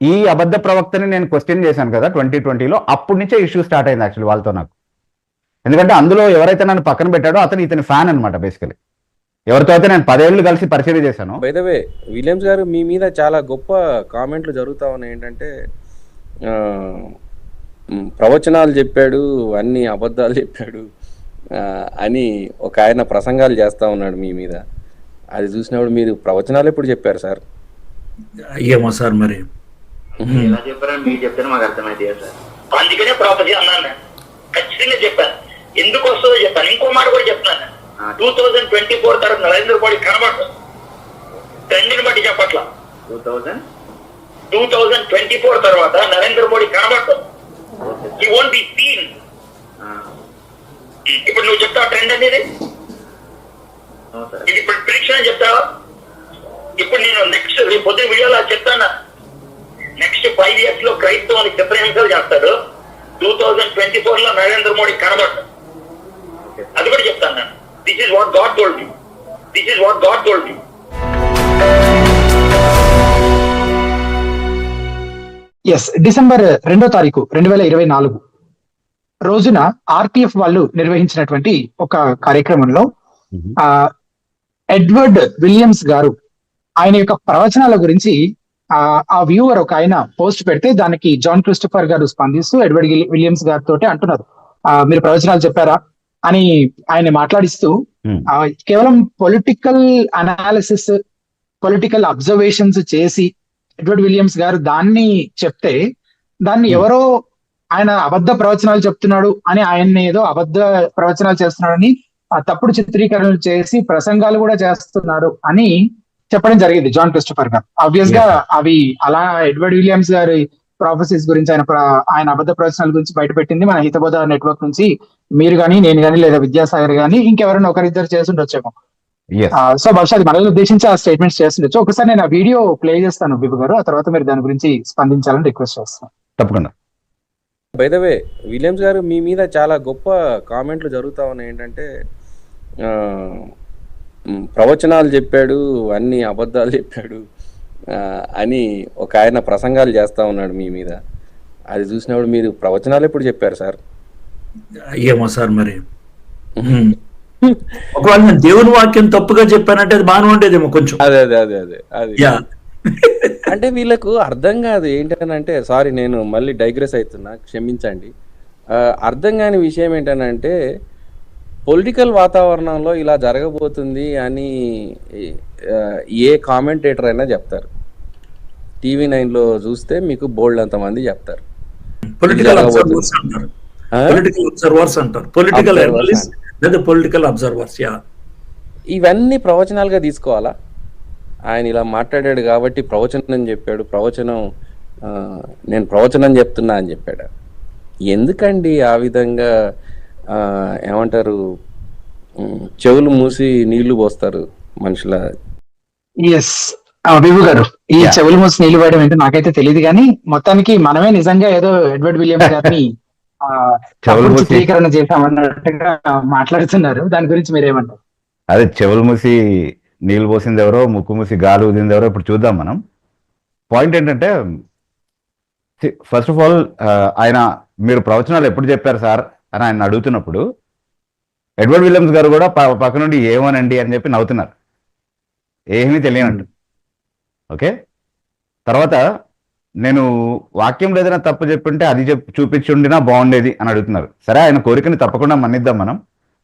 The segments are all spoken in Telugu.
ఈ అబద్ధ ప్రవక్తని నేను క్వశ్చన్ చేశాను కదా ట్వంటీ ట్వంటీలో అప్పటి నుంచే ఇష్యూ స్టార్ట్ అయింది యాక్చువల్లీ వాళ్ళతో నాకు. ఎందుకంటే అందులో ఎవరైతే నన్ను పక్కన పెట్టాడో అతను ఇతని ఫ్యాన్ అనమాట బేసికలీ ఎవరితో అయితే నేను పదేళ్ళు కలిసి పరిచయం చేశాను. వే విలియమ్స్ గారు మీ మీద చాలా గొప్ప కామెంట్లు జరుగుతా ఉన్నాయి. ఏంటంటే ప్రవచనాలు చెప్పాడు అన్ని అబద్ధాలు చెప్పాడు అని ఒక ఆయన ప్రసంగాలు చేస్తా ఉన్నాడు మీ మీద. అది చూసినప్పుడు మీరు ప్రవచనాలు ఎప్పుడు చెప్పారు సార్? ఏమో సార్ మరి. ఎలా చెప్పారని మీకు చెప్తేనే మాకు అర్థమైతే సార్. అందుకనే ప్రాపర్టీ అన్నాను నేను. ఖచ్చితంగా చెప్పాను ఎందుకు వస్తుందో చెప్పాను ఇంకో మాట కూడా చెప్తాను టూ థౌజండ్ ట్వంటీ ఫోర్ తర్వాత నరేంద్ర మోడీ కనబడదు. ట్రెండ్ని బట్టి చెప్పట్లా. Two thousand two thousand twenty four తర్వాత నరేంద్ర మోడీ కనబడదు. ఈ ఓంట్ బి సీన్ ఇప్పుడు నువ్వు చెప్తావు ట్రెండ్ అనేది? సార్. ఇది ఇప్పుడు ప్రిడిక్షన్ చెప్తావా? ఇప్పుడు నేను నెక్స్ట్ రేపు పొద్దున వీడియోలో చెప్తాను? నెక్స్ట్ ఫైవ్ ఇయర్స్లో క్రైస్తవానికి డిఫరెన్షియల్ చేస్తాడు. టూ థౌజండ్ ట్వంటీ ఫోర్లో నరేంద్ర మోడీ కనబడ్డు అది కూడా చెప్తాను నేను. This is what God told me this is what God told me yes December రెండో తారీఖు రెండు వేల ఇరవై నాలుగు రోజున ఆర్టీఎఫ్ వాళ్ళు నిర్వహించినటువంటి ఒక కార్యక్రమంలో ఆ ఎడ్వర్డ్ విలియమ్స్ గారు ఆయన యొక్క ప్రవచనాల గురించి ఆ ఆ వ్యూవర్ ఒక ఆయన పోస్ట్ పెడితే దానికి జాన్ క్రిస్టఫర్ గారు స్పందిస్తూ ఎడ్వర్డ్ విలియమ్స్ గారితో అంటున్నారు. మీరు ప్రవచనాలు చెప్పారా అని ఆయన మాట్లాడిస్తూ కేవలం పొలిటికల్ అనాలిసిస్ పొలిటికల్ అబ్జర్వేషన్స్ చేసి ఎడ్వర్డ్ విలియమ్స్ గారు దాన్ని చెప్తే దాన్ని ఎవరో ఆయన అబద్ధ ప్రవచనాలు చెప్తున్నాడు అని ఆయన్ని ఏదో అబద్ధ ప్రవచనాలు చేస్తున్నాడని తప్పుడు చిత్రీకరణలు చేసి ప్రసంగాలు కూడా చేస్తున్నారు అని చెప్పడం జరిగింది జాన్ క్రిస్టఫర్ గారు. ఆబ్వియస్గా అవి అలా ఎడ్వర్డ్ విలియమ్స్ గారి ప్రాఫెసెస్ గురించి ఆయన ప్ర- ఆయన అబద్ధ ప్రవచనాల గురించి బయటపెట్టింది మన హితబోధ నెట్వర్క్ నుంచి. మీరు గానీ నేను గానీ లేదా విద్యాసాగర్ గానీ ఇంకెవరైనా ఒకరిద్దరు చేసి ఉండొచ్చేమో ఎస్ ఆ, సో బహుశా అది మనల్ని ఉద్దేశించి ఆ స్టేట్మెంట్స్ చేస్తుండొచ్చు. ఒకసారి నేను ఆ వీడియో ప్లే చేస్తాను బిబు గారు. ఆ తర్వాత మీరు దాని గురించి స్పందించాలని రిక్వెస్ట్ చేస్తాను. తప్పకుండా. వే విలియమ్స్ గారు మీ మీద చాలా గొప్ప కామెంట్లు జరుగుతా ఉన్నాయి ఏంటంటే ప్రవచనాలు చెప్పాడు అన్ని అబద్ధాలు చెప్పాడు అని ఒక ఆయన ప్రసంగాలు చేస్తా ఉన్నాడు మీ మీద. అది చూసినప్పుడు మీరు ప్రవచనాలు ఎప్పుడు చెప్పారు సార్? ఏమో సార్ మరి. ఒకవేళ నేను దేవుని వాక్యం తప్పుగా చెప్పానంటే అది బాగానే ఉండేదేమో కొంచెం. అదే అదే అదే అదే అది. అంటే వీళ్ళకు అర్థం కాదు ఏంటనంటే సారీ నేను మళ్ళీ డైగ్రెస్ అవుతున్నా క్షమించండి. అర్థం కాని విషయం ఏంటనంటే పొలిటికల్ వాతావరణంలో ఇలా జరగబోతుంది అని ఏ కామెంటేటర్ అయినా చెప్తారు. టీవీ నైన్లో చూస్తే మీకు బోల్డ్ అంతమంది చెప్తారు. పొలిటికల్ ఇది అబ్జర్వర్స్ అంటారు. ఆ? పొలిటికల్ అబ్జర్వర్స్ అంటారు. పొలిటికల్ Observers అనలిస్ట్ లేదా పొలిటికల్ అబ్జర్వర్స్ యా ఇవన్నీ ప్రవచనాలుగా తీసుకోవాలా? ఆయన ఇలా మాట్లాడాడు కాబట్టి ప్రవచనం చెప్పాడు ప్రవచనం నేను ప్రవచనం చెప్తున్నా అని చెప్పాడు? ఎందుకండి ఆ విధంగా ఏమంటారు? చెవులు మూసి నీళ్ళు పోస్తారు మనుషుల ఎస్ బిబు గారు ఈ. చెవులు మూసి నీళ్ళు వేయడం ఏంటో నాకైతే తెలియదు కానీ మొత్తానికి మనమే నిజంగా ఏదో ఎడ్వర్డ్ విలియమ్స్ గారిని చిత్రీకరణ చేశామన్నట్టుగా మాట్లాడుతున్నారు. దాని గురించి మీరేమంటారు? అదే చెవులు మూసి నీళ్ళు పోసింది ఎవరో ముక్కు మూసి గాలి ఊదింది ఎవరో ఇప్పుడు చూద్దాం మనం. పాయింట్ ఏంటంటే ఫస్ట్ ఆఫ్ ఆల్ ఆయన మీరు ప్రవచనాలు ఎప్పుడు చెప్పారు సార్? అని ఆయన అడుగుతున్నప్పుడు ఎడ్వర్డ్ విలియమ్స్ గారు కూడా పక్క నుండి ఏమోనండి అని చెప్పి నవ్వుతున్నారు. ఏమీ తెలియనండి ఓకే? తర్వాత నేను వాక్యం ఏదైనా తప్పు చెప్పుంటే అది చెప్పి చూపించి ఉండినా బాగుండేది అని అడుగుతున్నారు. సరే ఆయన కోరికని తప్పకుండా మన్నిద్దాం మనం.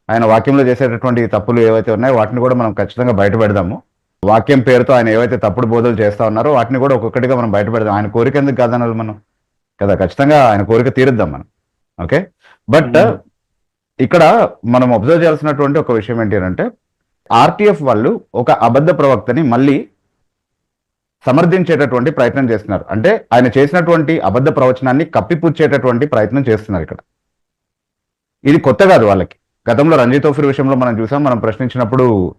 ఆయన వాక్యంలో చేసేటటువంటి తప్పులు ఏవైతే ఉన్నాయో వాటిని కూడా మనం ఖచ్చితంగా బయటపెడదాము. వాక్యం పేరుతో ఆయన ఏవైతే తప్పుడు బోధలు చేస్తా ఉన్నారో వాటిని కూడా ఒక్కొక్కటిగా మనం బయటపెడదాం. ఆయన కోరిక ఎందుకు కాదనాలి మనం? కదా ఖచ్చితంగా ఆయన కోరిక తీరుద్దాం మనం. ఓకే? బట్ ఇక్కడ మనం అబ్జర్వ్ చేయాల్సినటువంటి ఒక విషయం ఏంటి అంటే ఆర్టీఎఫ్ వాళ్ళు ఒక అబద్ధ ప్రవక్తని మళ్ళీ సమర్థించేటటువంటి ప్రయత్నం చేస్తున్నారు. అంటే ఆయన చేసినటువంటి అబద్ధ ప్రవచనాన్ని కప్పిపుచ్చేటటువంటి ప్రయత్నం చేస్తున్నారు ఇక్కడ. ఇది కొత్త కాదు వాళ్ళకి. గతంలో రంజిత్ ఓఫిర్ విషయంలో మనం చూసాం మనం ప్రశ్నించినప్పుడు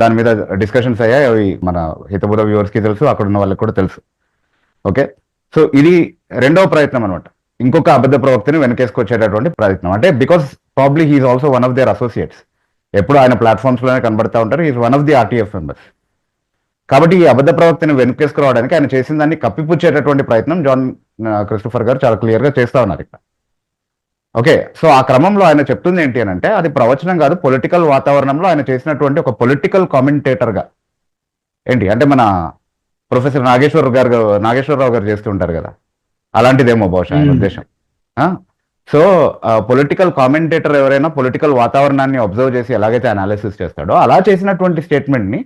దాని మీద డిస్కషన్స్ అయ్యాయి. అవి మన హితబుధ వ్యూవర్స్కి తెలుసు అక్కడ ఉన్న వాళ్ళకి కూడా తెలుసు. ఓకే? సో ఇది రెండవ ప్రయత్నం అనమాట ఇంకొక అబద్ధ ప్రవక్తని వెనకేసుకొచ్చేటటువంటి ప్రయత్నం. అంటే because probably he's also one of their associates ఎప్పుడు ఆయన ప్లాట్ఫామ్స్లోనే కనబడతా ఉంటారు. Is one of the RTF members కాబట్టి ఈ అబద్ధ ప్రవక్తని వెనుకేసుకురావడానికి ఆయన చేసిన దాన్ని కప్పిపుచ్చేటటువంటి ప్రయత్నం జాన్ ఆ, క్రిస్టోఫర్ గారు చాలా క్లియర్గా చేస్తా ఉన్నారు ఇక్కడ. ఓకే సో ఆ క్రమంలో ఆయన చెప్తుంది ఏంటి అని అంటే అది ప్రవచనం కాదు పొలిటికల్ వాతావరణంలో ఆయన చేసినటువంటి ఒక పొలిటికల్ కామెంటేటర్గా. ఏంటి? అంటే మన ప్రొఫెసర్ నాగేశ్వర్ గారు నాగేశ్వరరావు గారు చేస్తుంటారు కదా. అలాంటిదేమో బహుశా ఆయన. ఉద్దేశం. సో పొలిటికల్ కామెంటేటర్ ఎవరైనా పొలిటికల్ వాతావరణాన్ని అబ్జర్వ్ చేసి ఎలాగైతే అనాలిసిస్ చేస్తాడో అలా చేసినటువంటి స్టేట్మెంట్ని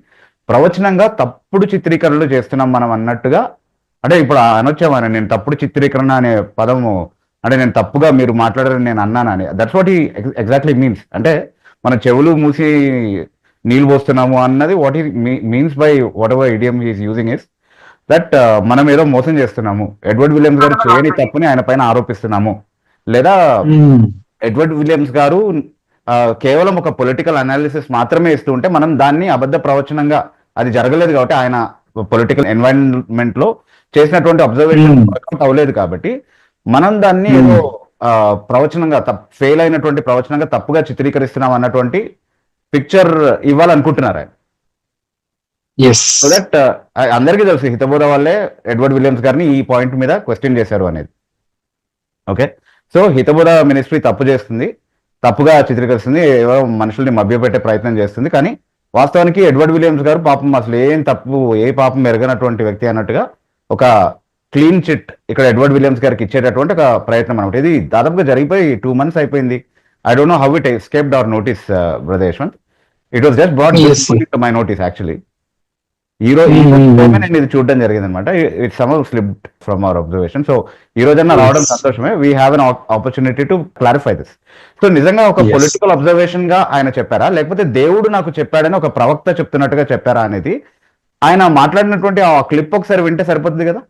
ప్రవచనంగా తప్పుడు చిత్రీకరణలు చేస్తున్నాం మనం అన్నట్టుగా అంటే ఇప్పుడు అనొచ్చామని నేను తప్పుడు చిత్రీకరణ అనే పదము అంటే నేను తప్పుగా మీరు మాట్లాడారని నేను అన్నానని దట్స్ వాట్ ఈ ఎగ్జాక్ట్లీ మీన్స్ అంటే మన చెవులు మూసి నీళ్ళు పోస్తున్నాము అన్నది వాట్ ఈ means by whatever idiom he's using is that మనం ఏదో మోసం చేస్తున్నాము. ఎడ్వర్డ్ విలియమ్స్ గారు చేయని తప్పుని ఆయన పైన ఆరోపిస్తున్నాము. లేదా ఎడ్వర్డ్ విలియమ్స్ గారు కేవలం ఒక పొలిటికల్ అనాలిసిస్ మాత్రమే ఇస్తూ ఉంటే మనం దాన్ని అబద్ధ ప్రవచనంగా అది జరగలేదు కాబట్టి ఆయన పొలిటికల్ ఎన్వైరన్మెంట్లో చేసినటువంటి అబ్జర్వేషన్ Hmm. అవ్వలేదు కాబట్టి మనం దాన్ని ఏదో ఆ, ప్రవచనంగా ఫెయిల్ అయినటువంటి ప్రవచనంగా తప్పుగా చిత్రీకరిస్తున్నాం అన్నటువంటి పిక్చర్ ఇవ్వాలనుకుంటున్నారు? ఆయన సో దట్ అందరికీ తెలుసు హితబోధ వల్లే ఎడ్వర్డ్ విలియమ్స్ గారిని ఈ పాయింట్ మీద క్వశ్చన్ చేశారు అనేది. ఓకే సో హితబోధ మినిస్ట్రీ తప్పు చేస్తుంది. తప్పుగా చిత్రీకరిస్తుంది. ఎవరో మనుషుల్ని మభ్యపెట్టే ప్రయత్నం చేస్తుంది. కానీ వాస్తవానికి ఎడ్వర్డ్ విలియమ్స్ గారు పాపం అసలు ఏం తప్పు ఏ పాపం ఎరగనటువంటి వ్యక్తి అన్నట్టుగా ఒక క్లీన్ చిట్ ఇక్కడ ఎడ్వర్డ్ విలియమ్స్ గారికి ఇచ్చేటటువంటి ఒక ప్రయత్నం అనమాట ఇది దాదాపుగా జరిగిపోయి టూ మంత్స్ అయిపోయింది. I don't know how it escaped our notice brother Yashwant it was just brought. My notice actually ఈ రోజు నేను ఇది చూడడం జరిగింది అనమాట it some slipped from our observation. So ఈ రోజన్నా రావడం. సంతోషమే. We have an opportunity to clarify this so నిజంగా ఒక. పొలిటికల్ అబ్జర్వేషన్గా ఆయన చెప్పారా? లేకపోతే దేవుడు నాకు చెప్పాడని ఒక ప్రవక్త చెప్తున్నట్టుగా చెప్పారా అనేది? ఆయన మాట్లాడినటువంటి ఆ క్లిప్ ఒకసారి వింటే సరిపోతుంది కదా?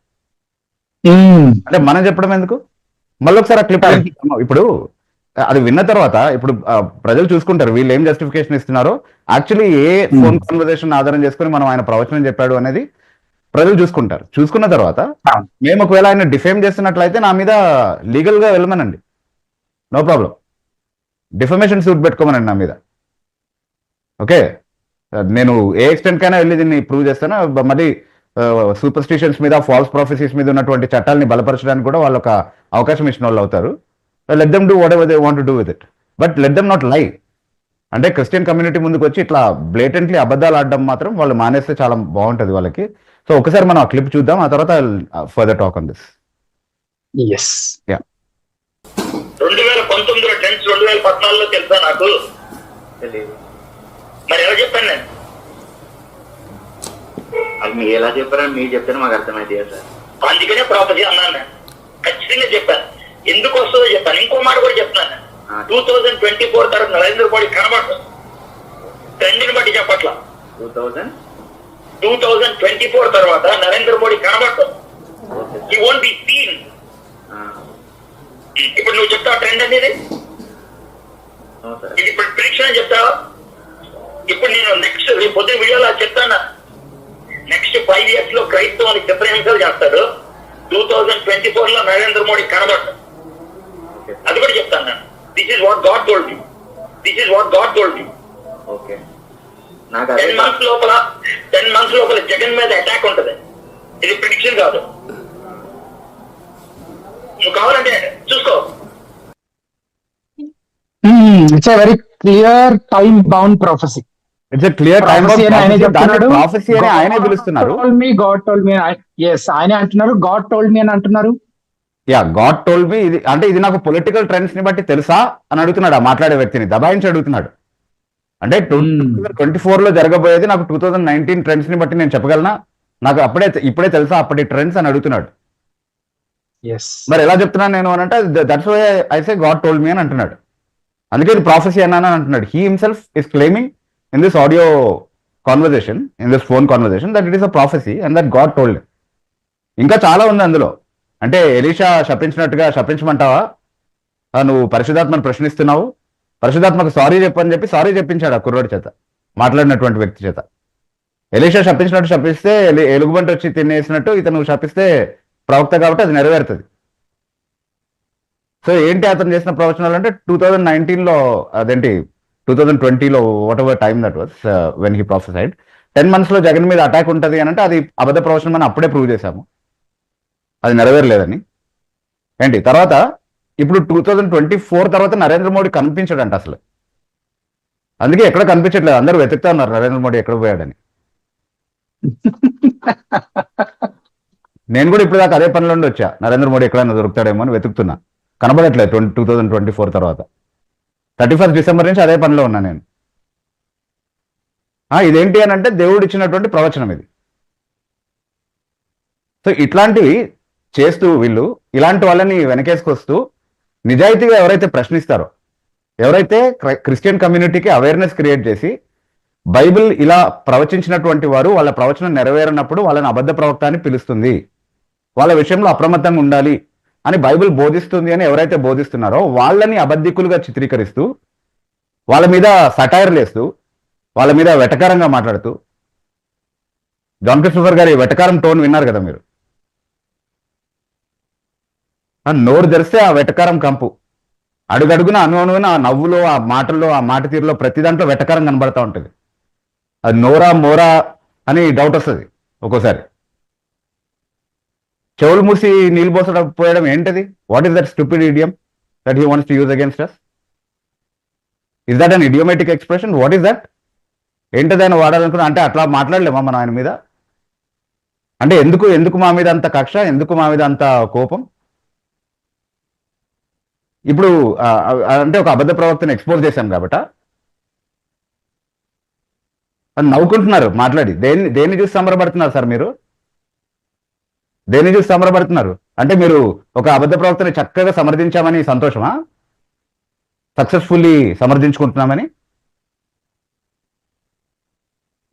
అంటే మనం చెప్పడం ఎందుకు? మళ్ళీ ఒకసారి ఆ క్లిప్ ఇప్పుడు అది విన్న తర్వాత ఇప్పుడు ప్రజలు చూసుకుంటారు వీళ్ళు ఏం జస్టిఫికేషన్ ఇస్తున్నారో. యాక్చువల్లీ ఏ ఫోన్ కాన్వర్సేషన్ ఆధారం చేసుకుని మనం ఆయన ప్రవచనం చెప్పాడు అనేది ప్రజలు చూసుకుంటారు. చూసుకున్న తర్వాత. మేము ఒకవేళ ఆయన డిఫేమ్ చేస్తున్నట్లయితే నా మీద లీగల్గా వెళ్ళమనండి. నో ప్రాబ్లం డిఫమేషన్ సూట్ పెట్టుకోమనండి నా మీద. ఓకే? నేను ఏ ఎక్స్టెంట్ కైనా వెళ్ళి దీన్ని ప్రూవ్ చేస్తాను. మళ్ళీ సూపర్ స్టిషన్స్ మీద ఫాల్స్ ప్రాఫెసీస్ మీద ఉన్నటువంటి చట్టాలని బలపరచడానికి కూడా వాళ్ళు ఒక అవకాశం ఇచ్చిన వాళ్ళు అవుతారు. Let them do whatever they want do with it but let them not lie అంటే క్రిస్టియన్ కమ్యూనిటీ ముందుకు వచ్చి ఇట్లా బ్లేటెంట్లీ అబద్ధాలు ఆడడం మాత్రం వాళ్ళు మానేస్తే చాలా బాగుంటది వాళ్ళకి. సో ఒకసారి మనం ఆ క్లిప్ చూద్దాం. ఆ తర్వాత further talk on this yes రెండు వేల పంతొమ్మిదిలో ట్రెండ్స్ రెండు వేల పద్నాలుగులో తెలుసా నాకు? మరి ఎలా చెప్పాను నేను? అది మీరు ఎలా చెప్పారని మీరు చెప్తేనే మాకు అర్థమైతే సార్. అందుకనే ప్రాపర్టీ అన్నాను నేను. ఖచ్చితంగా చెప్పాను ఎందుకు వస్తుందో చెప్పాను ఇంకో మాట కూడా చెప్తాను. టూ థౌజండ్ ట్వంటీ ఫోర్ తర్వాత నరేంద్ర మోడీ కనబడదు. ట్రెండ్ని బట్టి చెప్పట్లా. Two thousand? Two thousand twenty four తర్వాత నరేంద్ర మోడీ కనబడదు. ఈ ఓంట్ బి సీన్ ఇప్పుడు నువ్వు చెప్తావు ట్రెండ్ అనేది? ఇది ఇప్పుడు ప్రిడిక్షన్ అని చెప్తావా? ఇప్పుడు నేను నెక్స్ట్ రేపు పొద్దున వీడియోలో చెప్తాను? నెక్స్ట్ ఫైవ్ ఇయర్స్లో క్రైస్తవానికి డిఫరెన్షియల్ చేస్తాడు. టూ థౌజండ్ ట్వంటీ ఫోర్లో నరేంద్ర మోడీ కనబడ్డు. ఓకే అది కూడా చెప్తాను నేను. This is what God told me this is what God told me okay ten months లోపల టెన్ మంత్స్ లోపల జగన్ మీద అటాక్ ఉంటది. ఇది ప్రిడిక్షన్ కాదు. నువ్వు కావాలంటే చూసుకో. It's very clear time bound prophecy it's clear time. Prophecy అని ఆయనే పిలుస్తున్నారు. మీ గాడ్ టోల్డ్ మీ ఎస్ ఆయనే అంటున్నారు గాడ్ టోల్డ్ మీ అని అంటున్నారు. యా గాడ్ టోల్ మీ ఇది అంటే ఇది నాకు పొలిటికల్ ట్రెండ్స్ని బట్టి తెలుసా అని అడుగుతున్నాడు ఆ మాట్లాడే వ్యక్తిని దబాయించి అడుగుతున్నాడు. అంటే Hmm. ట్వంటీ ఫోర్లో జరగబోయేది నాకు టూ థౌజండ్ నైన్టీన్ ట్రెండ్స్ని బట్టి నేను చెప్పగలనా? నాకు అప్పుడే ఇప్పుడే తెలుసా అప్పటి ట్రెండ్స్ అని అడుగుతున్నాడు. మరి ఎలా చెప్తున్నాను నేను అని అంటే that's why I say God told me అని అంటున్నాడు. అందుకే ఇది ప్రాఫెసీ అన్నాను అని అంటున్నాడు. He himself is claiming in this audio conversation in this phone conversation that it is a prophecy and that God told ఇంకా చాలా ఉంది అందులో. అంటే ఎలీషా శపించినట్టుగా శపించమంటావా? నువ్వు పరిశుధాత్మను ప్రశ్నిస్తున్నావు. పరిశుధాత్మకు సారీ చెప్పని చెప్పి సారీ చెప్పించాడు ఆ కుర్రోడి చేత మాట్లాడినటువంటి వ్యక్తి చేత. ఎలీషా శపించినట్టు శపిస్తే ఎలుగుబంట ఎలుగుబంటి వచ్చి తినేసినట్టు ఇతను శపిస్తే ప్రవక్త కాబట్టి అది నెరవేరుతుంది. సో ఏంటి అతను చేసిన ప్రవచనాలు అంటే టూ థౌజండ్ నైన్టీన్లో అదేంటి టూ థౌజండ్ ట్వంటీలో whatever time that was when he prophesied ten మంత్స్లో జగన్ మీద అటాక్ ఉంటుంది అని అంటే అది అబద్ధ ప్రవచనం అని అప్పుడే ప్రూవ్ చేశాము. అది నెరవేరలేదని. ఏంటి? తర్వాత ఇప్పుడు టూ థౌజండ్ ట్వంటీ ఫోర్ తర్వాత నరేంద్ర మోడీ కనిపించాడంట అసలు. అందుకే ఎక్కడ కనిపించట్లేదు. అందరూ వెతుకుతా ఉన్నారు నరేంద్ర మోడీ ఎక్కడ పోయాడని. నేను కూడా ఇప్పుడు దాకా అదే పనిలో ఉండి వచ్చా. నరేంద్ర మోడీ ఎక్కడైనా దొరుకుతాడేమో అని వెతుకుతున్నా. కనబడట్లేదు twenty two thousand twenty four తర్వాత. థర్టీ ఫస్ట్ డిసెంబర్ నుంచి అదే పనిలో ఉన్నా నేను. ఇదేంటి అని అంటే దేవుడు ఇచ్చినటువంటి ప్రవచనం ఇది. సో ఇట్లాంటివి చేస్తూ వీళ్ళు ఇలాంటి వాళ్ళని వెనకేసుకొస్తూ నిజాయితీగా ఎవరైతే ప్రశ్నిస్తారో ఎవరైతే క్రిస్టియన్ కమ్యూనిటీకి అవేర్నెస్ క్రియేట్ చేసి బైబిల్ ఇలా ప్రవచించినటువంటి వారు వాళ్ళ ప్రవచనం నెరవేరినప్పుడు వాళ్ళని అబద్ధ ప్రవక్త అని పిలుస్తుంది. వాళ్ళ విషయంలో అప్రమత్తంగా ఉండాలి అని బైబిల్ బోధిస్తుంది అని ఎవరైతే బోధిస్తున్నారో వాళ్ళని అబద్ధికులుగా చిత్రీకరిస్తూ వాళ్ళ మీద సటైర్లు వేస్తూ వాళ్ళ మీద వెటకారంగా మాట్లాడుతూ జాన్ క్రిస్టోఫర్ గారి వెటకారం టోన్ విన్నారు కదా మీరు? నోరు తెరిస్తే ఆ వెటకారం కంపు. అడుగడుగున అను అణువున ఆ నవ్వులో ఆ మాటల్లో ఆ మాట తీరులో ప్రతి దాంట్లో వెటకారం కనబడతా ఉంటుంది. అది నోరా మోరా అని డౌట్ వస్తుంది ఒక్కోసారి. చెవులు మూసి నీళ్ళు పోసడం పోయడం ఏంటది? What is that stupid idiom that he wants to use against us is that an idiomatic expression what is that ఏంటది ఆయన వాడాలనుకున్నా? అంటే అట్లా మాట్లాడలేమా మనం ఆయన మీద? అంటే ఎందుకు ఎందుకు మా మీద అంత కక్ష? ఎందుకు మా మీద అంత కోపం? ఇప్పుడు అంటే ఒక అబద్ధ ప్రవక్తను ఎక్స్పోజ్ చేశాం కాబట్ట. నవ్వుకుంటున్నారు మాట్లాడి. దేన్ని దేన్ని చూసి సంబరపడుతున్నారు సార్ మీరు? దేన్ని చూసి సంబరపడుతున్నారు? అంటే మీరు ఒక అబద్ధ ప్రవక్తని చక్కగా సమర్థించామని సంతోషమా? సక్సెస్ఫుల్లీ సమర్థించుకుంటున్నామని?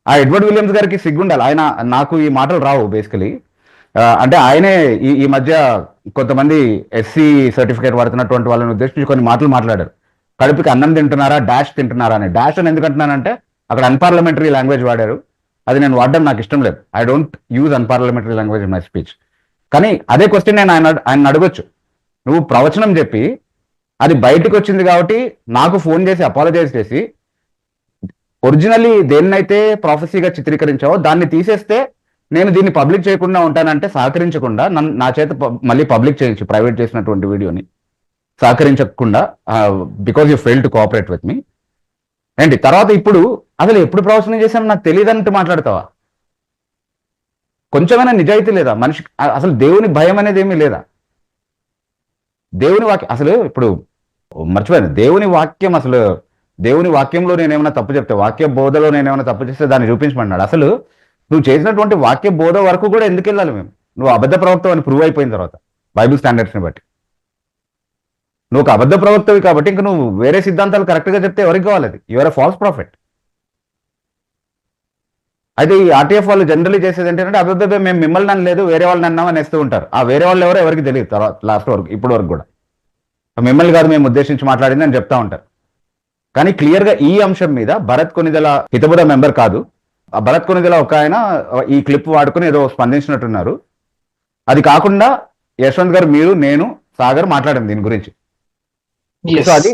ఆ ఎడ్వర్డ్ విలియమ్స్ గారికి సిగ్గుండాలి. ఆయన నాకు ఈ మాటలు రావు బేసికలీ. అంటే ఆయనే ఈ ఈ మధ్య కొంతమంది ఎస్సీ సర్టిఫికేట్ పడుతున్నటువంటి వాళ్ళని ఉద్దేశించి కొన్ని మాటలు మాట్లాడారు. కడుపుకి అన్నం తింటున్నారా డాష్ తింటున్నారా అని. డాష్ అని ఎందుకంటున్నానంటే అక్కడ అన్పార్లమెంటరీ లాంగ్వేజ్ వాడారు. అది నేను వాడడం నాకు ఇష్టం లేదు. I don't use unparliamentary language in my speech కానీ అదే క్వశ్చన్ నేను ఆయన ఆయన అడగొచ్చు. నువ్వు ప్రవచనం చెప్పి అది బయటకు వచ్చింది కాబట్టి నాకు ఫోన్ చేసి అపాలజైజ్ చేసి ఒరిజినల్లీ దేన్నైతే ప్రాఫెసీగా చిత్రీకరించావో దాన్ని తీసేస్తే నేను దీన్ని పబ్లిక్ చేయకుండా ఉంటానంటే సహకరించకుండా నన్ను నా చేత మళ్ళీ పబ్లిక్ చేయించు ప్రైవేట్ చేసినటువంటి వీడియోని. సహకరించకుండా because you fail to cooperate with me ఏంటి? తర్వాత ఇప్పుడు అసలు ఎప్పుడు ప్రవచనం చేశాను నాకు తెలియదంటూ మాట్లాడతావా? కొంచెమైనా నిజాయితీ లేదా? మనిషి అసలు దేవుని భయం అనేది ఏమీ లేదా? దేవుని వాక్యం అసలు ఇప్పుడు మర్చిపోయాను. దేవుని వాక్యం అసలు దేవుని వాక్యంలో నేనేమైనా తప్పు చెప్తే వాక్య బోధలో నేనేమైనా తప్పు చేస్తే దాన్ని చూపించమన్నాడు? అసలు నువ్వు చేసినటువంటి వాక్య బోధ వరకు కూడా ఎందుకు వెళ్ళాలి మేము? నువ్వు అబద్ధ ప్రవక్తవు అని ప్రూవ్ అయిపోయిన తర్వాత బైబిల్ స్టాండర్డ్స్ని బట్టి. నువ్వు ఒక అబద్ధ ప్రవక్తవి కాబట్టి ఇంకా నువ్వు వేరే సిద్ధాంతాలు కరెక్ట్గా చెప్తే ఎవరికి కావాలి అది? యువర్ ఫాల్స్ ప్రాఫిట్ అయితే ఈ ఆర్టీఎఫ్ వాళ్ళు జనరల్లీ చేసేది ఏంటంటే అబ్బాయి మేము మిమ్మల్ని నన్ను లేదు వేరే వాళ్ళని అన్నామని వేస్తూ ఉంటారు. ఆ వేరే వాళ్ళు ఎవరో ఎవరికి తెలియదు తర్వాత లాస్ట్ వరకు ఇప్పుడు వరకు కూడా. మిమ్మల్ని కాదు మేము ఉద్దేశించి మాట్లాడింది అని చెప్తా ఉంటారు. కానీ క్లియర్గా ఈ అంశం మీద భరత్ కొనిదల హితబుధ మెంబర్ కాదు. ఆ భరత్ కొనిదల ఒక ఆయన ఈ క్లిప్ వాడుకుని ఏదో స్పందించినట్టున్నారు. అది కాకుండా యశ్వంత్ గారు మీరు నేను సాగర్ మాట్లాడాం దీని గురించి. సో అది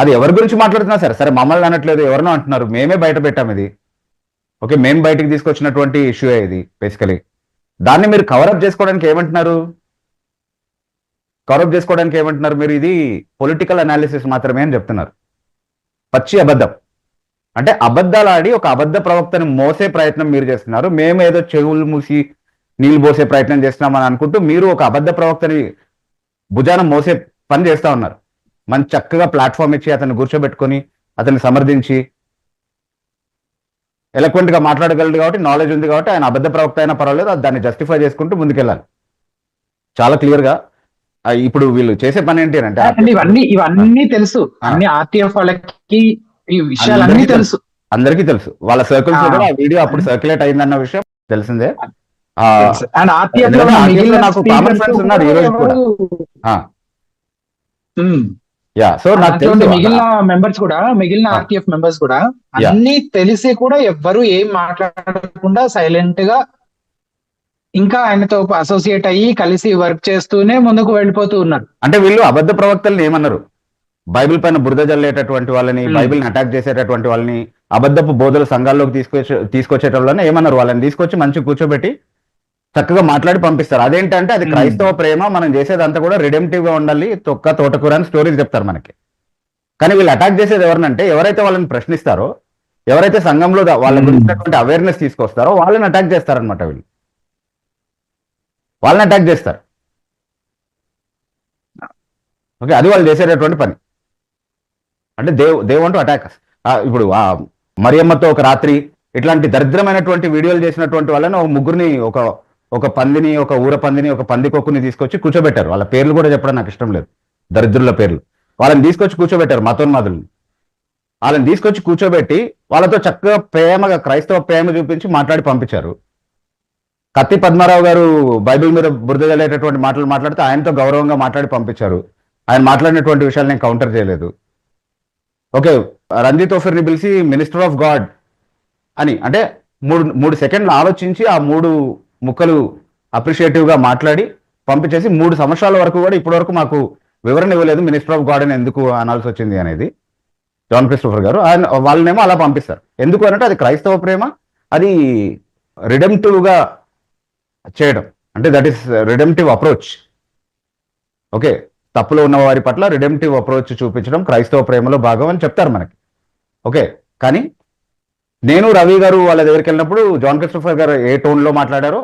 అది ఎవరి గురించి మాట్లాడుతున్నా సరే సరే మమ్మల్ని అనట్లేదు ఎవరినో అంటున్నారు మేమే బయట పెట్టాం ఇది. ఓకే మేము బయటికి తీసుకొచ్చినటువంటి ఇష్యూ ఇది బేసికలీ దాన్ని మీరు కవరప్ చేసుకోవడానికి ఏమంటున్నారు? కవరప్ చేసుకోవడానికి ఏమంటున్నారు మీరు? ఇది పొలిటికల్ అనాలిసిస్ మాత్రమే అని చెప్తున్నారు. పచ్చి అబద్ధం. అంటే అబద్ధాలు ఆడి ఒక అబద్ధ ప్రవక్తను మోసే ప్రయత్నం మీరు చేస్తున్నారు. మేము ఏదో చెవులు మూసి నీళ్ళు పోసే ప్రయత్నం చేస్తున్నామని అనుకుంటూ మీరు ఒక అబద్ధ ప్రవక్తని భుజాన మోసే పని చేస్తా ఉన్నారు. మంచి చక్కగా ప్లాట్ఫామ్ ఇచ్చి అతన్ని కూర్చోబెట్టుకొని అతన్ని సమర్థించి ఎలక్వెంట్గా మాట్లాడగలడు కాబట్టి నాలెడ్జ్ ఉంది కాబట్టి ఆయన అబద్ధ ప్రవక్త అయినా పర్వాలేదు అది దాన్ని జస్టిఫై చేసుకుంటూ ముందుకెళ్ళాలి. చాలా క్లియర్గా ఇప్పుడు వీళ్ళు చేసే పని ఏంటి అంటే ఇవన్నీ ఇవన్నీ తెలుసు. అన్ని ఆర్టీఎఫ్ వాళ్ళకి ఈ విషయాలన్నీ అందరికీ తెలుసు. అందరికీ తెలుసు. వాళ్ళ సర్కిల్స్. కూడా ఆ వీడియో అప్పుడు సర్క్యులేట్ అయిందన్న విషయం తెలిసిందే. అండ్ నాకు ఉన్నారు ఈ రోజు కూడా. యా సో నాకు తెలుసు మిగిలిన మెంబర్స్ కూడా మిగిలిన. ఆర్టీఎఫ్ మెంబర్స్ కూడా. అన్ని తెలిసి కూడా ఎవ్వరు ఏం మాట్లాడకుండా సైలెంట్గా ఇంకా ఆయనతో అసోసియేట్ అయ్యి కలిసి వర్క్ చేస్తూనే ముందుకు వెళ్ళిపోతూ ఉన్నారు. అంటే వీళ్ళు అబద్ధ ప్రవక్తల్ని ఏమన్నారు? బైబిల్ పైన బురద జల్లేటటువంటి వాళ్ళని Hmm. బైబిల్ అటాక్ చేసేటటువంటి వాళ్ళని అబద్ధపు బోధల సంఘాల్లోకి తీసుకొచ్చే తీసుకొచ్చేటోళ్ళని ఏమన్నారు వాళ్ళని తీసుకొచ్చి మంచిగా కూర్చోబెట్టి చక్కగా మాట్లాడి పంపిస్తారు అదేంటంటే అది. క్రైస్తవ ప్రేమ మనం చేసేదంతా కూడా రిడెంప్టివ్గా ఉండాలి తొక్క తోటకూర అని స్టోరీస్ చెప్తారు మనకి కానీ వీళ్ళు అటాక్ చేసేది ఎవరినంటే ఎవరైతే వాళ్ళని ప్రశ్నిస్తారో ఎవరైతే సంఘంలో వాళ్ళ. గురించినటువంటి అవేర్నెస్ తీసుకొస్తారో వాళ్ళని అటాక్ చేస్తారనమాట వీళ్ళు వాళ్ళని అటాక్ చేస్తారు ఓకే అది వాళ్ళు చేసేటటువంటి పని అంటే దేవ్ దేవ్ అంటూ అటాక్ ఇప్పుడు ఆ మరియమ్మతో ఒక రాత్రి ఇట్లాంటి దరిద్రమైనటువంటి వీడియోలు చేసినటువంటి వాళ్ళని ఒక ముగ్గురిని ఒక ఒక పందిని ఒక ఊర పందిని ఒక పంది కొక్కుని తీసుకొచ్చి కూర్చోబెట్టారు. వాళ్ళ పేర్లు కూడా చెప్పడం నాకు ఇష్టం లేదు. దరిద్రుల పేర్లు. వాళ్ళని తీసుకొచ్చి కూర్చోబెట్టారు మతోన్మాదుల్ని. వాళ్ళని తీసుకొచ్చి కూర్చోబెట్టి వాళ్ళతో చక్కగా ప్రేమగా క్రైస్తవ ప్రేమ చూపించి మాట్లాడి పంపించారు. కత్తి పద్మారావు గారు బైబిల్ మీద బురద మాటలు మాట్లాడితే ఆయనతో గౌరవంగా మాట్లాడి పంపించారు. ఆయన మాట్లాడినటువంటి విషయాలు నేను కౌంటర్ చేయలేదు. ఓకే రంజిత్ ఓఫర్ని పిలిచి మినిస్టర్ ఆఫ్ గాడ్ అని అంటే మూడు మూడు సెకండ్లు ఆలోచించి ఆ మూడు ముక్కలు అప్రిషియేటివ్గా మాట్లాడి పంపించేసి మూడు సంవత్సరాల వరకు కూడా ఇప్పటి వరకు మాకు వివరణ ఇవ్వలేదు మినిస్టర్ ఆఫ్ గాడ్ అని ఎందుకు అనాల్సి వచ్చింది అనేది. జాన్ క్రిస్టోఫర్ గారు ఆయన వాళ్ళనేమో అలా పంపిస్తారు. ఎందుకు అంటే అది క్రైస్తవ ప్రేమ అది రిడెంటివ్గా చేయడం. అంటే that is redemptive approach. Okay తప్పులో ఉన్న వారి పట్ల రిడెంటివ్ అప్రోచ్ చూపించడం క్రైస్తవ ప్రేమలో భాగం అని చెప్తారు మనకి. ఓకే కానీ నేను రవి గారు వాళ్ళ దగ్గరికి వెళ్ళినప్పుడు జాన్ క్రిస్టోఫర్ గారు ఏ టోన్లో మాట్లాడారో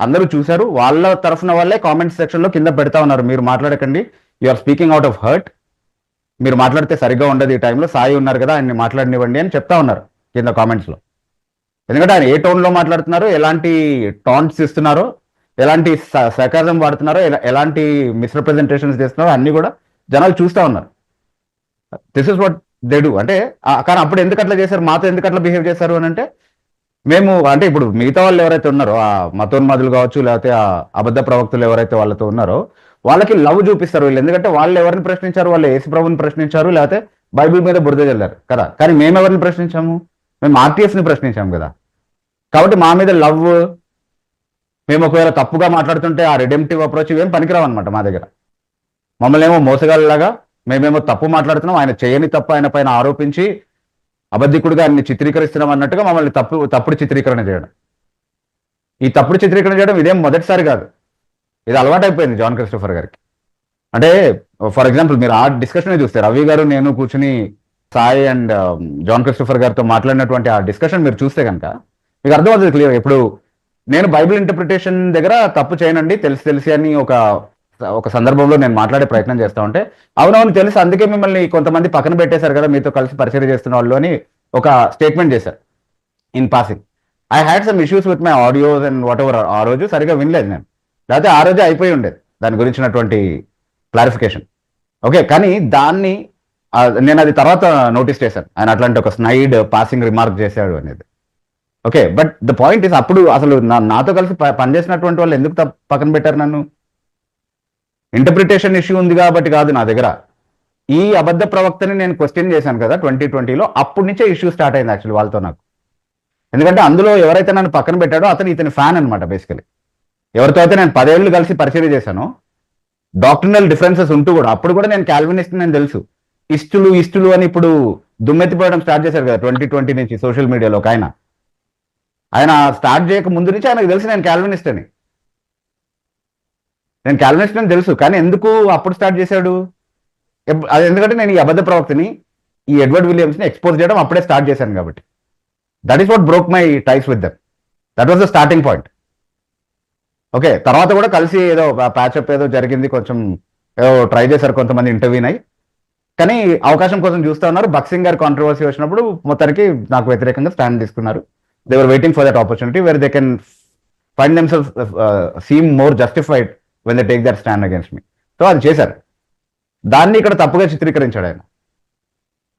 అందరూ చూశారు. వాళ్ళ తరఫున వాళ్ళే కామెంట్ సెక్షన్లో కింద పెడతా ఉన్నారు. మీరు మాట్లాడకండి. You are speaking out of hurt మీరు మాట్లాడితే సరిగ్గా ఉండదు ఈ టైంలో సాయి ఉన్నారు కదా ఆయన్ని మాట్లాడనివ్వండి అని చెప్తా ఉన్నారు కింద కామెంట్స్లో ఎందుకంటే ఆయన ఏ టోన్లో మాట్లాడుతున్నారో ఎలాంటి టాంట్స్ ఇస్తున్నారో ఎలాంటి సకారం వాడుతున్నారో ఎలా- ఎలాంటి మిస్రిప్రజెంటేషన్స్ చేస్తున్నారో అన్ని కూడా జనాలు చూస్తా ఉన్నారు. This is what they do అంటే కానీ అప్పుడు ఎందుకు అట్లా చేశారు? మాతో ఎందుకు అట్లా బిహేవ్ చేశారు అని అంటే మేము అంటే ఇప్పుడు మిగతా వాళ్ళు ఎవరైతే ఉన్నారో ఆ మతోన్మాదులు కావచ్చు లేకపోతే ఆ అబద్ధ ప్రవక్తలు ఎవరైతే వాళ్ళతో ఉన్నారో వాళ్ళకి లవ్ చూపిస్తారు వీళ్ళు. ఎందుకంటే వాళ్ళు ఎవరిని ప్రశ్నించారు? వాళ్ళు యేసు ప్రభుని ప్రశ్నించారు లేకపోతే బైబిల్ మీద బురద చల్లారు కదా? కానీ మేము ఎవరిని ప్రశ్నించాము? మేము ఆర్టీఎస్ని ప్రశ్నించాము కదా? కాబట్టి మా మీద లవ్ మేము ఒకవేళ తప్పుగా మాట్లాడుతుంటే ఆ రిడెంప్టివ్ అప్రోచ్ ఏం పనికిరావు అనమాట మా దగ్గర. మమ్మల్ని ఏమో మోసగాళ్ళలాగా మేమేమో తప్పు మాట్లాడుతున్నాం ఆయన చేయని తప్పు ఆయన పైన ఆరోపించి అబద్ధికుడిగా ఆయన్ని చిత్రీకరిస్తున్నాం అన్నట్టుగా మమ్మల్ని తప్పు తప్పుడు చిత్రీకరణ చేయడం. ఈ తప్పుడు చిత్రీకరణ చేయడం ఇదేం మొదటిసారి కాదు. ఇది అలవాటైపోయింది జాన్ క్రిస్టోఫర్ గారికి. అంటే ఫర్ ఎగ్జాంపుల్ మీరు ఆ డిస్కషన్ చూస్తే రవి గారు నేను కూర్చుని సాయి అండ్ జాన్ క్రిస్టోఫర్ గారితో మాట్లాడినటువంటి ఆ డిస్కషన్ మీరు చూస్తే కనుక మీకు అర్థమవుతుంది క్లియర్ ఇప్పుడు నేను బైబిల్ ఇంటర్ప్రిటేషన్ దగ్గర తప్పు చేయనండి తెలిసి తెలిసి అని ఒక ఒక సందర్భంలో నేను మాట్లాడే ప్రయత్నం చేస్తా ఉంటే అవునవును తెలుసు అందుకే మిమ్మల్ని కొంతమంది పక్కన పెట్టేశారు కదా మీతో కలిసి పరిచయం చేస్తున్న వాళ్ళు అని ఒక స్టేట్మెంట్ చేశారు in passing I had some issues with my audios and whatever ఆ రోజు సరిగా వినలేదు నేను. లేకపోతే ఆ రోజే అయిపోయి ఉండేది దాని గురించినటువంటి క్లారిఫికేషన్ ఓకే కానీ దాన్ని నేను అది తర్వాత నోటీస్ చేశాను. ఆయన అట్లాంటి ఒక స్నైడ్ పాసింగ్ రిమార్క్ చేశాడు అనేది. Okay but the point is అప్పుడు అసలు నాతో కలిసి పనిచేసినటువంటి వాళ్ళు ఎందుకు పక్కన పెట్టారు నన్ను? ఇంటర్ప్రిటేషన్ ఇష్యూ ఉంది కాబట్టి కాదు నా దగ్గర. ఈ అబద్ధ ప్రవక్తని నేను క్వశ్చన్ చేశాను కదా ట్వంటీ ట్వంటీలో అప్పటి నుంచే ఇష్యూ స్టార్ట్ అయింది యాక్చువల్లీ వాళ్ళతో నాకు. ఎందుకంటే అందులో ఎవరైతే నన్ను పక్కన పెట్టాడో అతను ఇతని ఫ్యాన్ అనమాట బేసికలీ ఎవరితో అయితే నేను పదేళ్ళు కలిసి పరిచయం చేశాను డాక్టర్నల్ డిఫరెన్సెస్ ఉంటూ కూడా అప్పుడు కూడా నేను క్యాల్వినిస్ట్ నేను తెలుసు. ఇస్టులు ఇస్టులు అని ఇప్పుడు దుమ్మెత్తిపోవడం స్టార్ట్ చేశారు కదా ట్వంటీ ట్వంటీ నుంచి సోషల్ మీడియాలో ఒక ఆయన. ఆయన స్టార్ట్ చేయక ముందు నుంచి ఆయనకు తెలుసు నేను క్యాల్వినిస్ట్ అని. నేను క్యాల్వినిస్ట్ అని తెలుసు కానీ ఎందుకు అప్పుడు స్టార్ట్ చేశాడు? అది ఎందుకంటే నేను ఈ అబద్ధ ప్రవక్తని ఈ ఎడ్వర్డ్ విలియమ్స్ని ఎక్స్పోజ్ చేయడం అప్పుడే స్టార్ట్ చేశాను కాబట్టి. That is what broke my ties with them that was the starting point okay తర్వాత కూడా కలిసి ఏదో ప్యాచప్ ఏదో జరిగింది కొంచెం ఏదో ట్రై చేశారు కొంతమంది ఇంటర్వ్యూని కానీ అవకాశం కోసం చూస్తా ఉన్నారు. బక్సింగ్ గారు కాంట్రవర్సీ వచ్చినప్పుడు మొత్తానికి నాకు వ్యతిరేకంగా స్టాండ్ తీసుకున్నారు. They were waiting for that opportunity where they can find themselves seem more justified when they take that stand against me so అది చేశారు. దాన్ని ఇక్కడ తప్పుగా చిత్రీకరించాడు ఆయన.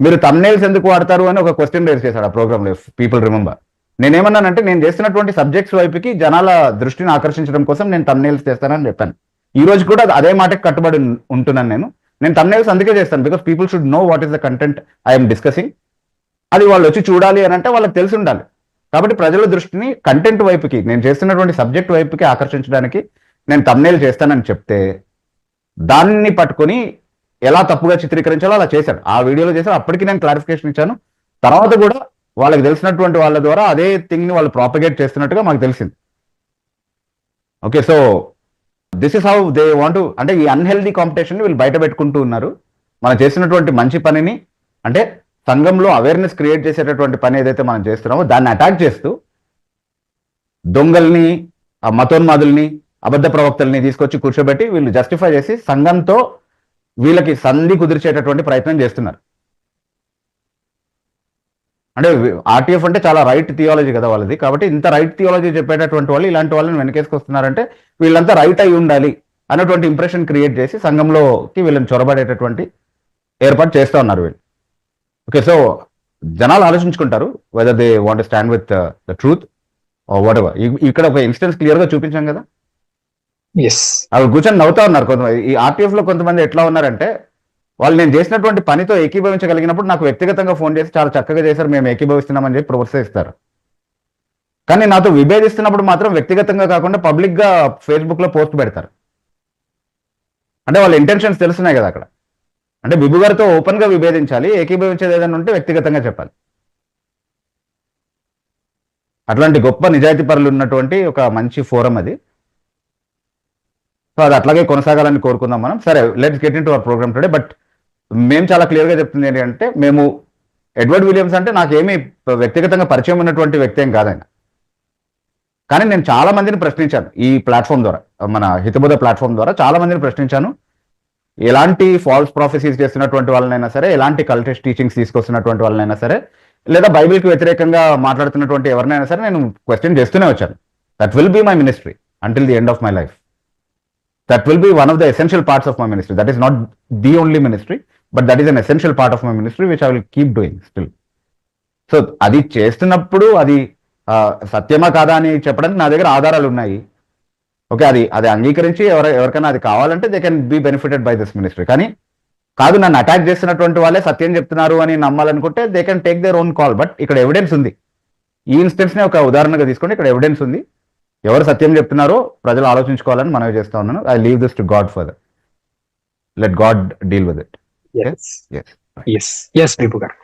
మీరు తమ్నేల్స్ ఎందుకు వాడతారు అని ఒక క్వశ్చన్ రేస్ చేశాడు ఆ ప్రోగ్రామ్లో పీపుల్ రిమెంబర్ నేనేమన్నానంటే నేను చేస్తున్నటువంటి సబ్జెక్ట్స్ వైపుకి జనాల దృష్టిని ఆకర్షించడం కోసం నేను తమ్నేల్స్ చేస్తానని చెప్పాను. ఈ రోజు కూడా అదే మాటకి కట్టుబడి ఉంటున్నాను నేను. నేను తమ్నేల్స్ అందుకే చేస్తాను because people should know what is the content I'm discussing అది వాళ్ళు వచ్చి చూడాలి అని అంటే వాళ్ళకి తెలిసి ఉండాలి. కాబట్టి ప్రజల దృష్టిని కంటెంట్ వైపుకి నేను చేస్తున్నటువంటి సబ్జెక్ట్ వైపుకి ఆకర్షించడానికి నేను తమ్నేలు చేస్తానని చెప్తే దాన్ని పట్టుకొని ఎలా తప్పుగా చిత్రీకరించాలో అలా చేశాను ఆ వీడియోలో చేశాను అప్పటికి నేను క్లారిఫికేషన్ ఇచ్చాను. తర్వాత కూడా వాళ్ళకి తెలిసినటువంటి వాళ్ళ ద్వారా అదే థింగ్ని వాళ్ళు ప్రాపగేట్ చేస్తున్నట్టుగా మాకు తెలిసింది. Okay so this is how they want అంటే ఈ అన్హెల్దీ కాంపిటీషన్ వీళ్ళు బయట పెట్టుకుంటూ ఉన్నారు. మనం చేసినటువంటి మంచి పనిని అంటే సంఘంలో అవేర్నెస్ క్రియేట్ చేసేటటువంటి పని ఏదైతే మనం చేస్తున్నామో దాన్ని అటాక్ చేస్తూ దొంగల్ని ఆ మతోన్మాదుల్ని అబద్ధ ప్రవక్తల్ని తీసుకొచ్చి కూర్చోబెట్టి వీళ్ళు జస్టిఫై చేసి సంఘంతో వీళ్ళకి సంధి కుదిర్చేటటువంటి ప్రయత్నం చేస్తున్నారు. అంటే ఆర్టీఎఫ్ అంటే చాలా రైట్ థియాలజీ కదా వాళ్ళది. కాబట్టి ఇంత రైట్ థియాలజీ చెప్పేటటువంటి వాళ్ళు ఇలాంటి వాళ్ళని వెనకేసుకొస్తున్నారంటే వీళ్ళంతా రైట్ అయి ఉండాలి అన్నటువంటి ఇంప్రెషన్ క్రియేట్ చేసి సంఘంలోకి వీళ్ళని చొరబడేటటువంటి ఏర్పాటు చేస్తూ ఉన్నారు వీళ్ళు. ఓకే సో జనాలు ఆలోచించుకుంటారు whether they want stand with the truth whatever ఇక్కడ ఒక ఇన్స్టెన్స్ క్లియర్గా చూపించాం కదా? అవి కూర్చొని నవ్వుతా ఉన్నారు కొంతమంది ఈ ఆర్టీఎఫ్లో కొంతమంది ఎట్లా ఉన్నారంటే వాళ్ళు నేను చేసినటువంటి పనితో ఏకీభవించగలిగినప్పుడు నాకు వ్యక్తిగతంగా ఫోన్ చేసి చాలా చక్కగా చేశారు మేము ఏకీభవిస్తున్నామని చెప్పి ప్రోత్సహిస్తారు కానీ నాతో విభేదిస్తున్నప్పుడు మాత్రం వ్యక్తిగతంగా కాకుండా పబ్లిక్గా ఫేస్బుక్లో పోస్ట్ పెడతారు. అంటే వాళ్ళ ఇంటెన్షన్స్ తెలుస్తున్నాయి కదా అక్కడ. అంటే బిబు గారితో ఓపెన్గా విభేదించాలి ఏకీభవించేది ఏదైనా ఉంటే వ్యక్తిగతంగా చెప్పాలి. అట్లాంటి గొప్ప నిజాయితీ పరులు ఉన్నటువంటి ఒక మంచి ఫోరం అది. సో అది అట్లాగే కొనసాగాలని కోరుకుందాం మనం. సరే let's get into our programme today but మేము చాలా క్లియర్గా చెప్తుంది ఏంటంటే మేము ఎడ్వర్డ్ విలియమ్స్ అంటే నాకేమీ వ్యక్తిగతంగా పరిచయం ఉన్నటువంటి వ్యక్తి ఏం కాదు కానీ నేను చాలా మందిని ప్రశ్నించాను ఈ ప్లాట్ఫామ్ ద్వారా మన హితబోధ ప్లాట్ఫామ్ ద్వారా. చాలా మందిని ప్రశ్నించాను. ఎలాంటి ఫాల్స్ ప్రాఫెసీస్ చేస్తున్నటువంటి వాళ్ళనైనా సరే ఎలాంటి కల్టెస్ టీచింగ్స్ తీసుకొస్తున్నటువంటి వాళ్ళనైనా సరే లేదా బైబిల్కి వ్యతిరేకంగా మాట్లాడుతున్నటువంటి ఎవరినైనా సరే నేను క్వశ్చన్ చేస్తూనే వచ్చాను. That will be my ministry until the end of my life that will be one of the essential parts of my ministry that is not the only ministry but that is an essential part of my ministry which I will keep doing still so అది చేస్తున్నప్పుడు అది సత్యమా కాదా అని చెప్పడానికి నా దగ్గర ఆధారాలు ఉన్నాయి. ఓకే అది అది అంగీకరించి ఎవర ఎవరికైనా అది కావాలంటే they can be benefited by this ministry కానీ కాదు నన్ను అటాక్ చేస్తున్నటువంటి వాళ్ళే సత్యం చెప్తున్నారు అని నమ్మాలనుకుంటే they can take their own call but ఇక్కడ ఎవిడెన్స్ ఉంది. ఈ ఇన్స్టెన్స్ని ఒక ఉదాహరణగా తీసుకోండి. ఇక్కడ ఎవిడెన్స్ ఉంది. ఎవరు సత్యం చెప్తున్నారో ప్రజలు ఆలోచించుకోవాలని మనవి చేస్తా ఉన్నాను. I leave this to God for let God deal with it S S S గారు.